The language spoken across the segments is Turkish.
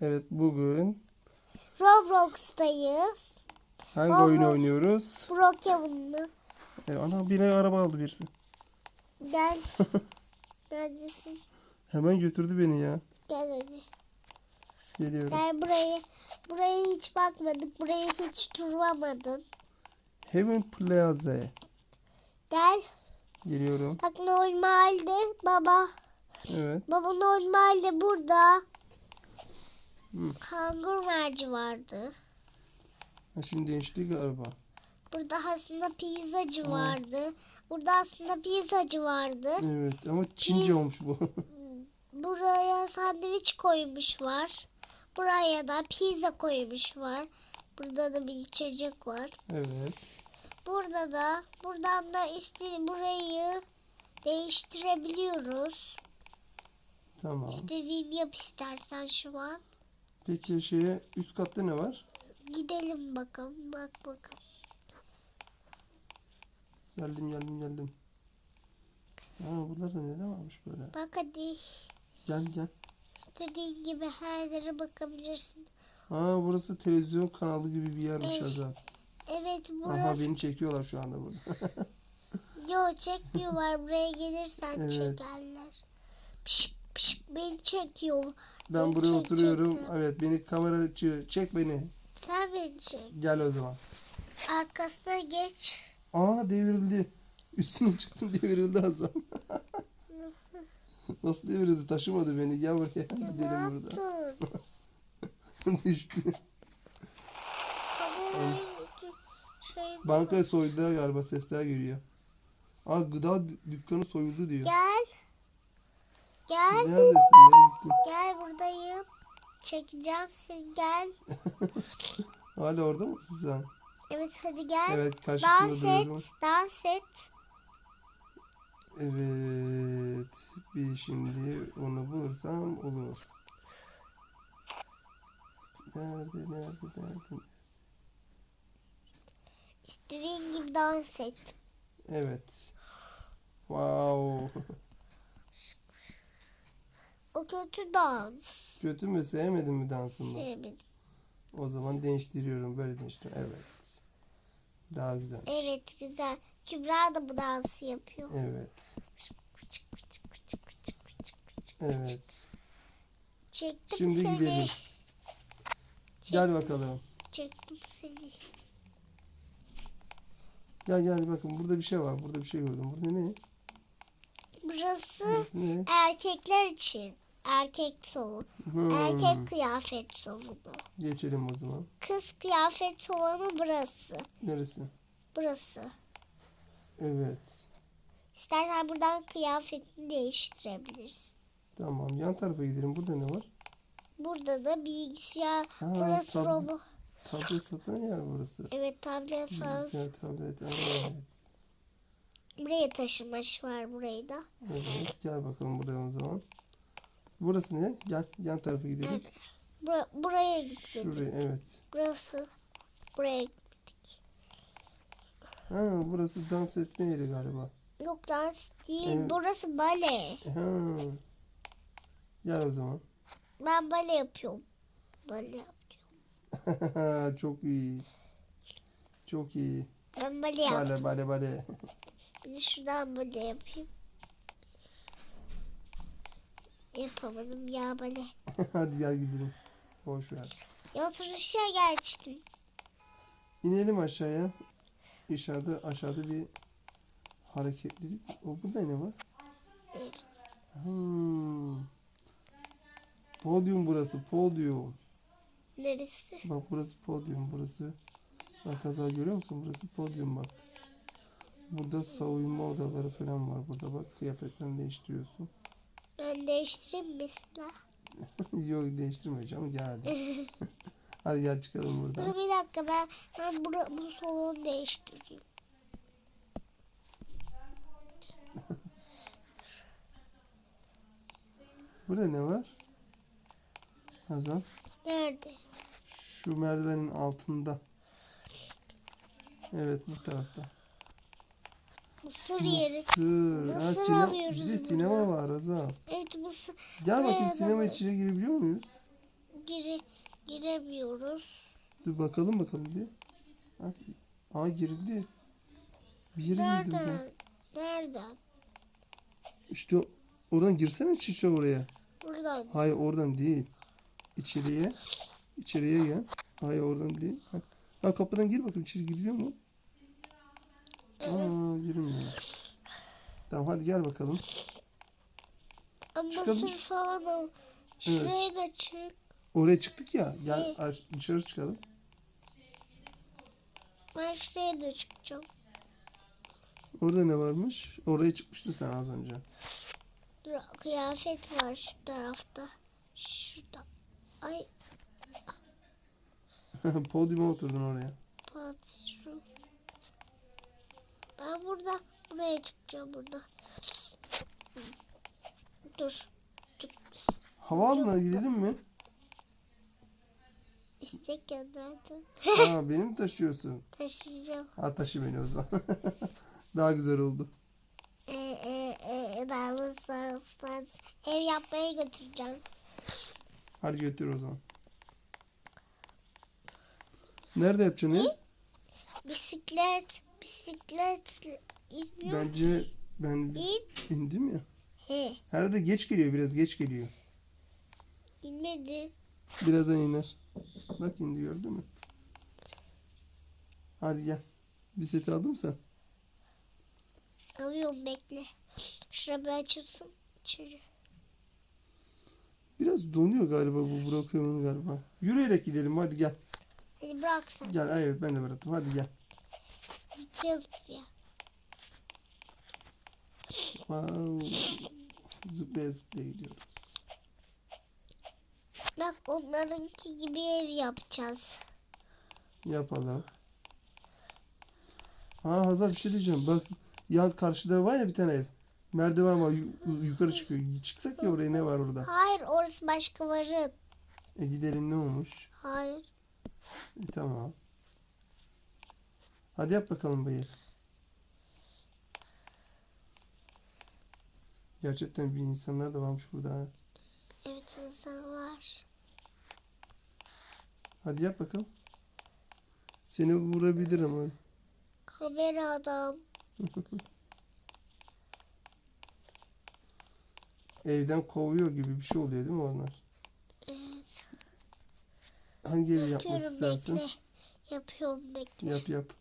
Evet bugün Roblox'tayız. hangi Baba. oyunu oynuyoruz? Brookhaven'lı. Evet, ana bir araba aldı birisi. Gel. Neredesin? Hemen götürdü beni ya. Gel hadi. Geliyorum. Gel buraya. Buraya hiç bakmadık. Buraya hiç durmadın. Heaven Plaza. Gel. Geliyorum. Bak normalde baba. Evet. Baba normalde burada. Hı. Kangur merci vardı. Ha, şimdi değişti galiba. Burada aslında pizzacı vardı. Burada aslında pizzacı vardı. Evet ama Çince olmuş bu. Buraya sandviç koymuş var. Buraya da pizza koymuş var. Burada da bir içecek var. evet. Burada da buradan da istediğin burayı değiştirebiliyoruz. Tamam. İstediğini yap istersen şu an. Peki şeye üst katta ne var? Gidelim bakalım. Bak bakalım. Geldim geldim geldim. Aa buralarda neler varmış böyle. Bak hadi. Gel gel. İstediğin gibi her yere bakabilirsin. Aa burası televizyon kanalı gibi bir yermiş Evet. Azal. Evet Aha burası. beni çekiyorlar şu anda burada. Yo çekmiyorlar. Buraya gelirsen Evet. çekerler. Pişik pişik beni çekiyor. Ben Beni buraya çek, oturuyorum. çek. Evet beni kameracı çek beni. Sen beni çek. Gel o zaman. Arkasına geç. Aa devrildi. Üstüne çıktım devrildi Hasan. Nasıl devrildi? Taşımadı beni. Gel buraya. Gidelim burada. yaptın? Düştü. Kamerayı şey, Bankayı soydu galiba. Sesler geliyor. Aa gıda dü- dükkanı soyuldu diyor. Gel. Gel. Neredesin? Nereye gittin? Gel buradayım. Çekeceğim seni gel. Hala orada mısın sen? Evet hadi gel. Evet karşısında dans duruyorum. et. Dans et. Evet. Bir şimdi onu bulursam olur. Nerede, nerede, nerede? İstediğin gibi dans et. Evet. Wow. O kötü dans. Kötü mü sevmedin mi dansımı? Sevmedim. O zaman değiştiriyorum. Böyle değiştir. Evet. Daha güzel. Evet güzel. Kübra da bu dansı yapıyor. Evet. Evet. Çektim Şimdi seni. gidelim. Gel bakalım. Çektim seni. Gel gel bakın burada bir şey var. Burada bir şey gördüm. Burada ne? Burası Burası ne? erkekler için. Erkek. Hmm. Erkek kıyafet salonu. Geçelim o zaman. Kız kıyafet salonu burası. Neresi? Burası. Evet. İstersen buradan kıyafetini değiştirebilirsin. Tamam. Yan tarafa gidelim. Burada ne var? Burada da bilgisayar. Ha, burası tablet. robot. Tablet satan yer burası. Evet tablet falan. Bilgisayar, tablet. Evet. Buraya taşımış var burayı da. Evet. Gel bakalım buraya o zaman. Burası ne? Gel yan tarafa gidelim. Evet. Bura- buraya gittik. Şuraya evet. Burası. Buraya gittik. Ha burası dans etme yeri galiba. Yok dans değil. Evet. Burası bale. Ha. Gel o zaman. Ben bale yapıyorum. Bale yapıyorum. Çok iyi. Çok iyi. Ben bale yaptım. Bale bale bale. Bir de şuradan bale yapayım. Yapamadım ya bale. Hadi gel gidelim. Boş ver. Ya oturuşa geçtim. İnelim aşağıya. Aşağıda aşağıda bir hareketlilik. O burada ne var? Hmm. Podyum burası. Podyum. Neresi? Bak burası podyum. Burası. Bak kaza görüyor musun? Burası podyum bak. Burada soyunma odaları falan var. Burada bak kıyafetlerini değiştiriyorsun. Ben değiştireyim mesela. Yok değiştirmeyeceğim. Gel hadi. hadi gel çıkalım Dur buradan. bir dakika ben, ben bura, bu salonu değiştireyim. Burada ne var? Hazal. Nerede? Şu merdivenin altında. Evet bu tarafta. Mısır yeri. Mısır. Ha, Mısır sine- alıyoruz bir de burada. sinema var Hazal. Evet mısır. Gel Buraya bakayım da sinema içine girebiliyor muyuz? gire, giremiyoruz. Dur bakalım bakalım bir. Ha, Aa girildi. Bir yere girdim ben. Nereden? Nereden? İşte oradan girsene çiçek oraya. Buradan. Hayır oradan değil. İçeriye. İçeriye gel. Hayır oradan değil. Ha, ha kapıdan gir bakayım içeri giriliyor mu? Aa girilmiyor. Tamam hadi gel bakalım. Ama Çıkalım. falan al. Şuraya da çık. Oraya çıktık ya. Gel aş- dışarı çıkalım. Ben şuraya da çıkacağım. Orada ne varmış? Oraya çıkmıştın sen az önce. Dur, kıyafet var şu tarafta. Şurada. Ay Podyuma oturdun oraya. patron. Ben burada buraya çıkacağım burada. Dur. Çık. Havaalanına gidelim mi? İstek gönderdim. Aa beni mi taşıyorsun? Taşıyacağım. Ha taşı beni o zaman. Daha güzel oldu. Ee, e, e, daha sonra ev yapmaya götüreceğim. Hadi götür o zaman. Nerede yapacaksın ev? Bisiklet, bisiklet inmiyor. Bence ben İn. indim ya. He, Herhalde geç geliyor biraz geç geliyor. inmedi. Birazdan iner. Bak indi gördün mü? Hadi gel. Bisikleti aldın mı sen? Alıyorum bekle. Şuraya bir açılsın. İçeri. Biraz donuyor galiba bu bırakıyor onu galiba. Yürüyerek gidelim hadi gel. Hadi bırak sen. Gel evet ben de bıraktım hadi gel. Zıplaya zıplaya. Wow. Zıplaya zıplaya gidiyoruz. Bak onlarınki gibi ev yapacağız. Yapalım. Ha Hazal bir şey diyeceğim. Bak yan karşıda var ya bir tane ev. Merdiven var yu- yukarı çıkıyor. Çıksak ya oraya ne var orada? Hayır orası başka varın. E gidelim ne olmuş? Hayır. E, tamam. Hadi yap bakalım ev. Gerçekten bir insanlar da varmış burada. ha. Evet insan var. Hadi yap bakalım. Seni vurabilir ama. Kamera adam. Evden kovuyor gibi bir şey oluyor değil mi onlar? Evet. Hangi evi yapmak Yapıyorum istersin? bekle. Yapıyorum bekle. Yap yap.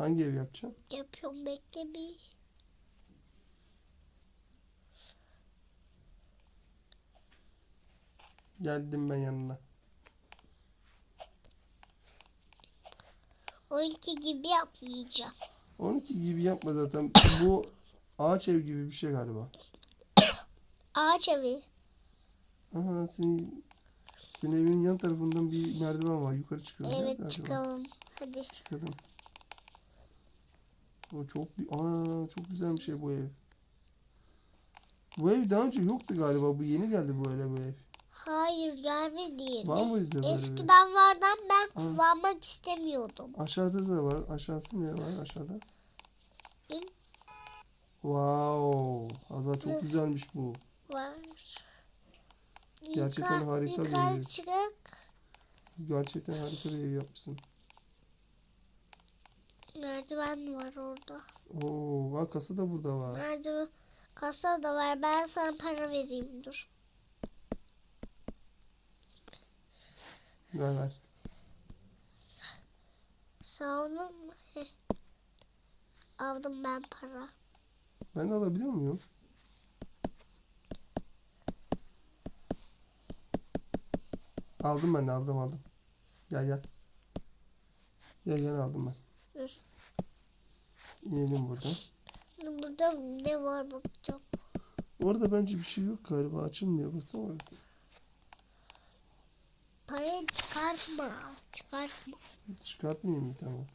Hangi ev yapacaksın? Yapıyorum bekle bir. Geldim ben yanına. Onunki gibi yapmayacağım. 12 gibi yapma zaten. Bu ağaç ev gibi bir şey galiba. Ağaç evi. Aha senin, senin evin yan tarafından bir merdiven var. Yukarı çıkıyor. Evet çıkalım. Hadi. Çıkalım. O çok bir aa çok güzel bir şey bu ev. Bu ev daha önce yoktu galiba. Bu yeni geldi böyle bu ev. Hayır gelmedi. Var mıydı böyle bir? Eskiden vardı ama ben Aa. kullanmak istemiyordum. Aşağıda da var. Aşağısı ne var aşağıda? Hı? Wow. Azar çok güzelmiş bu. Var. Gerçekten Yukarı- harika bir ev. Gerçekten harika bir ev yapmışsın. Merdiven var orada. Oo, bak kasa da burada var. Merdiven kasa da var. Ben sana para vereyim dur. Ver ver. Sağ olun. Aldım ben para. Ben de alabiliyor muyum? Aldım ben de aldım aldım. Gel gel. Gel gel aldım ben. İnelim buradan. Burada ne var bakacağım. Orada bence bir şey yok galiba. Açılmıyor. Baksana orası. Parayı çıkartma. Çıkartma. Çıkartmayayım mı? Tamam.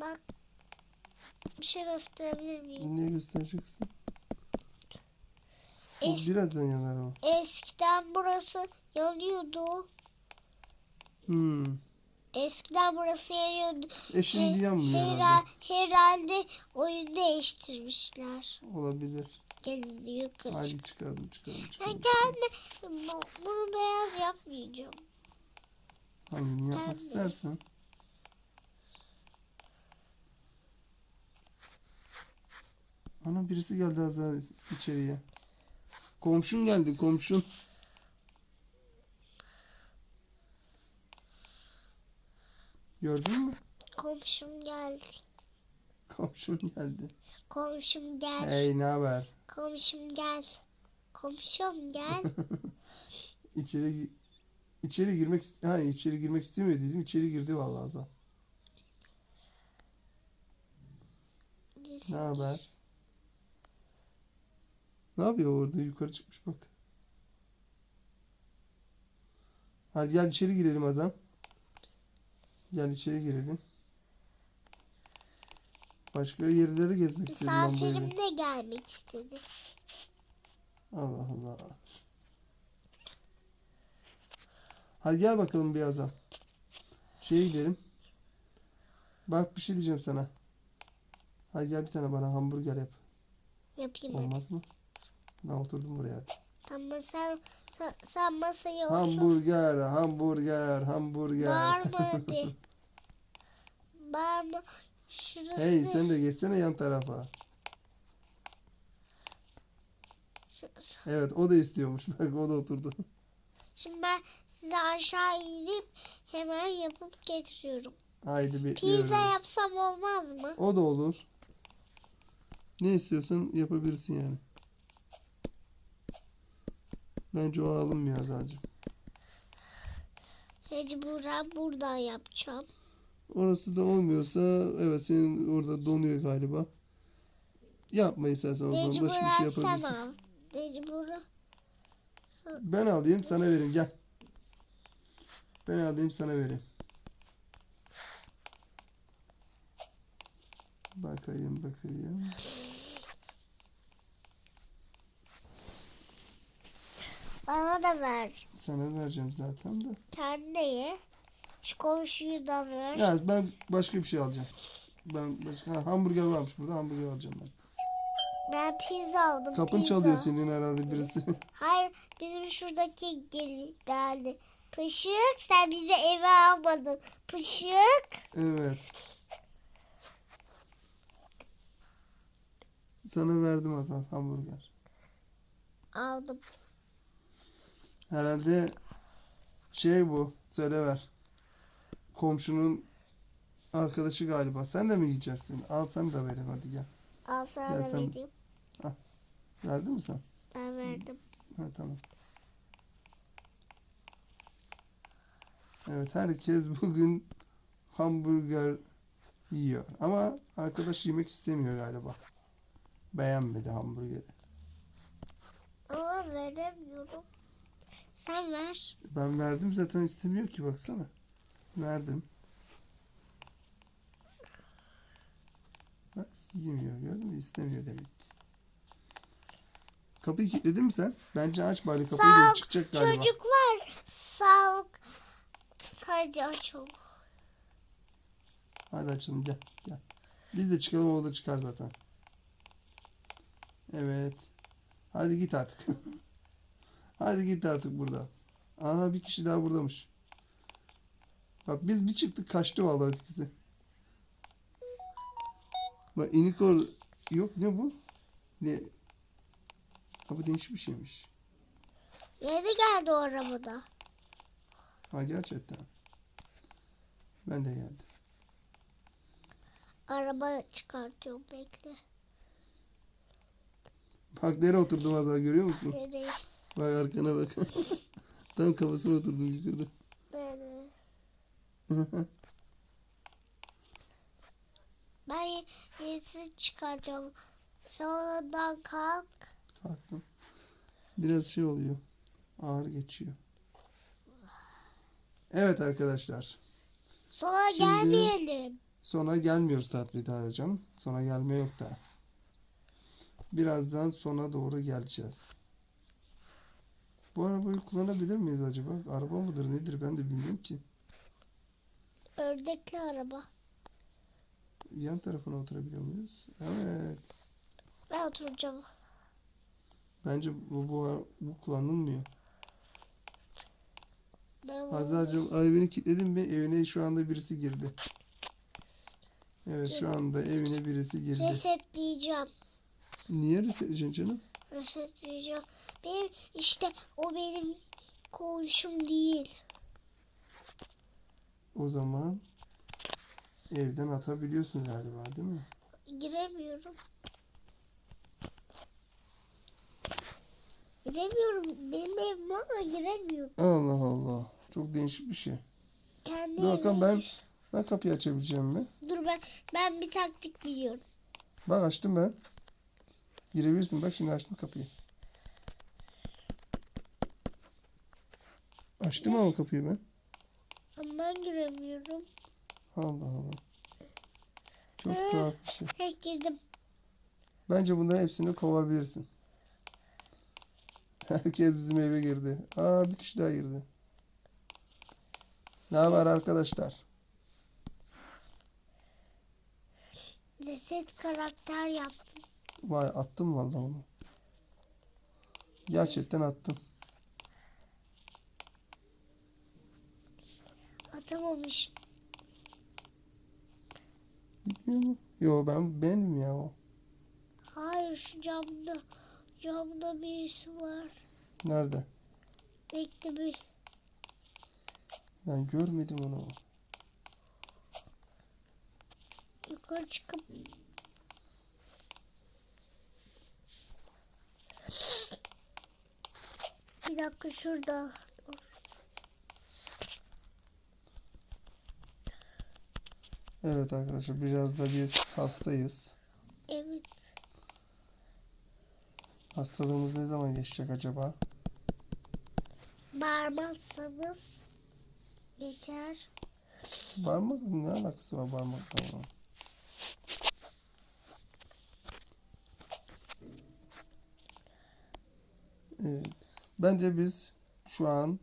Bak. Bir şey gösterebilir miyim? Ne göstereceksin? Es- birazdan yanar o. eskiden burası yanıyordu. Hmm. Eskiden burası yanıyordu. E şimdi yanmıyor herhalde. herhalde oyun değiştirmişler. Olabilir. Gelin yukarı çık. Hadi çıkalım çıkalım Ben çıkalım. kendime bunu beyaz yapmayacağım. Hangini yapmak Pembe. istersen. Ana birisi geldi az daha içeriye. Komşun geldi komşun. Gördün mü? Komşum geldi. Komşun geldi. Komşum gel. Hey ne haber? Komşum gel. Komşum gel. İçeri içeri girmek ha içeri girmek istemiyor dedim. İçeri girdi vallahi Azal. Ne haber? Ne yapıyor orada? Yukarı çıkmış bak. Hadi gel içeri girelim Azam. Gel içeri girelim. Başka yerleri gezmek istedim ben Misafirim de gelmek istedi. Allah Allah. Hadi gel bakalım bir Azam. Şeye gidelim. Bak bir şey diyeceğim sana. Hadi gel bir tane bana hamburger yap. Yapayım hadi. Olmaz mı? Ben oturdum buraya hadi. Tamam sen, sen, sen masaya otur. Hamburger, hamburger, hamburger. Bağırma hadi. Bağırma. Şurası. hey sen de geçsene yan tarafa. Evet o da istiyormuş. Bak o da oturdu. Şimdi ben size aşağı inip hemen yapıp getiriyorum. Haydi bekliyoruz. Pizza yapsam olmaz mı? O da olur. Ne istiyorsan yapabilirsin yani. Bence o alınmıyor Azal'cığım. Mecburen buradan yapacağım. Orası da olmuyorsa evet senin orada donuyor galiba. Yapma istersen o zaman başka bir şey yapabilirsin. al. Mecburen. Ben alayım sana vereyim gel. Ben alayım sana vereyim. Bakayım bakayım. Bana da ver. Sana vereceğim zaten de. Sen de ye. Şu komşuyu da ver. Ya ben başka bir şey alacağım. Ben başka ha, hamburger varmış burada hamburger alacağım ben. Ben pizza aldım. Kapın pizza. çalıyor senin herhalde birisi. Hayır bizim şuradaki gel geldi. Pışık sen bizi eve almadın. Pışık. evet. Sana verdim Hasan hamburger. Aldım. Herhalde şey bu. Söyle ver. Komşunun arkadaşı galiba. Sen de mi yiyeceksin? Al sen de verin hadi gel. Al sana Ya da sen- vereyim. Verdin mi sen? Ben verdim. Ha tamam. Evet herkes bugün hamburger yiyor. Ama arkadaş yemek istemiyor galiba. Beğenmedi hamburgeri. Ama veremiyorum. Sen ver. Ben verdim zaten istemiyor ki baksana. Verdim. Bak yemiyor gördün mü? İstemiyor demek ki. Kapıyı kilitledin mi sen? Bence aç bari kapıyı Sağ ol, çıkacak galiba. Çocuklar sağlık. Hadi açalım. Hadi açalım gel gel. Biz de çıkalım o da çıkar zaten. Evet. Hadi git artık. Hadi git artık burada. Aha bir kişi daha buradamış. Bak biz bir çıktık kaçtı vallahi ötekisi. Bak inik or yok ne bu? Ne? Ha bu değişik bir şeymiş. Yeni geldi o arabada. Ha gerçekten. Ben de geldim. Araba çıkartıyorum bekle. Bak nereye oturdum az daha görüyor musun? Nereye? Bak arkana bak. Tam kafasına oturdum yukarıda. Ben ye- yenisini çıkaracağım. Sonradan kalk. Kalktım. Biraz şey oluyor. Ağır geçiyor. Evet arkadaşlar. Sonra Şimdi- gelmeyelim. Sona gelmiyoruz tatlı daha canım. Sona gelme yok da. Birazdan sona doğru geleceğiz. Bu arabayı kullanabilir miyiz acaba? Araba mıdır nedir ben de bilmiyorum ki. Ördekli araba. Yan tarafına oturabiliyor muyuz? Evet. Ben oturacağım. Bence bu, bu, bu kullanılmıyor. Ben Hazal'cığım evini kilitledin mi? Evine şu anda birisi girdi. Evet şu anda evine birisi girdi. resetleyeceğim. Niye resetleyeceksin canım? Resetleyeceğim. Benim işte o benim komşum değil. O zaman evden atabiliyorsun galiba değil mi? Giremiyorum. Giremiyorum. Benim evim ama giremiyorum. Allah Allah. Çok değişik bir şey. Kendi Dur evim. ben ben kapıyı açabileceğim mi? Dur ben ben bir taktik biliyorum. Bak açtım ben. Girebilirsin. Bak şimdi açtım kapıyı. Açtım ama kapıyı ben. Ama ben giremiyorum. Allah Allah. Çok tuhaf bir şey. Heh girdim. Bence bunların hepsini kovabilirsin. Herkes bizim eve girdi. Aa bir kişi daha girdi. Ne haber arkadaşlar? Reset karakter yaptım. Vay attım vallahi onu. Gerçekten attım. Atamamış. Gitmiyor mu? Yo ben benim ya o. Hayır şu camda. Camda birisi var. Nerede? Bekle bir. Ben görmedim onu. Yukarı çıkıp Bir dakika şurada. Evet arkadaşlar biraz da biz hastayız. Evet. Hastalığımız ne zaman geçecek acaba? Bağırmazsanız geçer. Parmak ne alakası var parmakla bunun? Evet. Bence biz şu an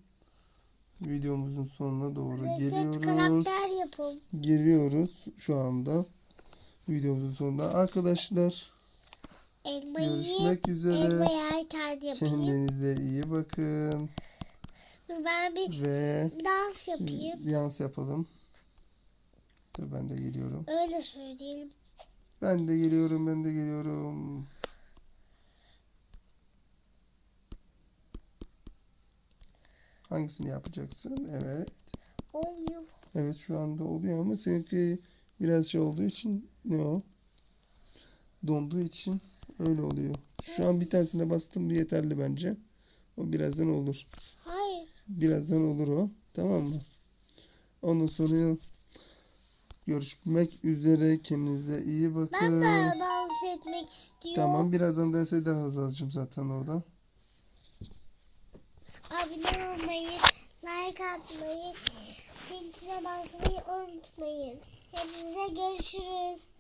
videomuzun sonuna doğru Reset geliyoruz. Geliyoruz şu anda videomuzun sonunda. Arkadaşlar Elmayı görüşmek üzere. Kendinize iyi bakın Dur ben bir, ve dans yapayım. yans yapalım. Dur ben de geliyorum. Öyle söyleyelim. Ben de geliyorum, ben de geliyorum. Hangisini yapacaksın? Evet. Olmuyor. Evet şu anda oluyor ama seninki biraz şey olduğu için ne o? Donduğu için öyle oluyor. Şu an bir tanesine bastım yeterli bence. O birazdan olur. Hayır. Birazdan olur o. Tamam mı? Ondan sonra görüşmek üzere. Kendinize iyi bakın. Ben de dans etmek istiyorum. Tamam birazdan dans eder Hazal'cığım zaten orada. Abone olmayı, like atmayı, ziltine basmayı unutmayın. Hepinize görüşürüz.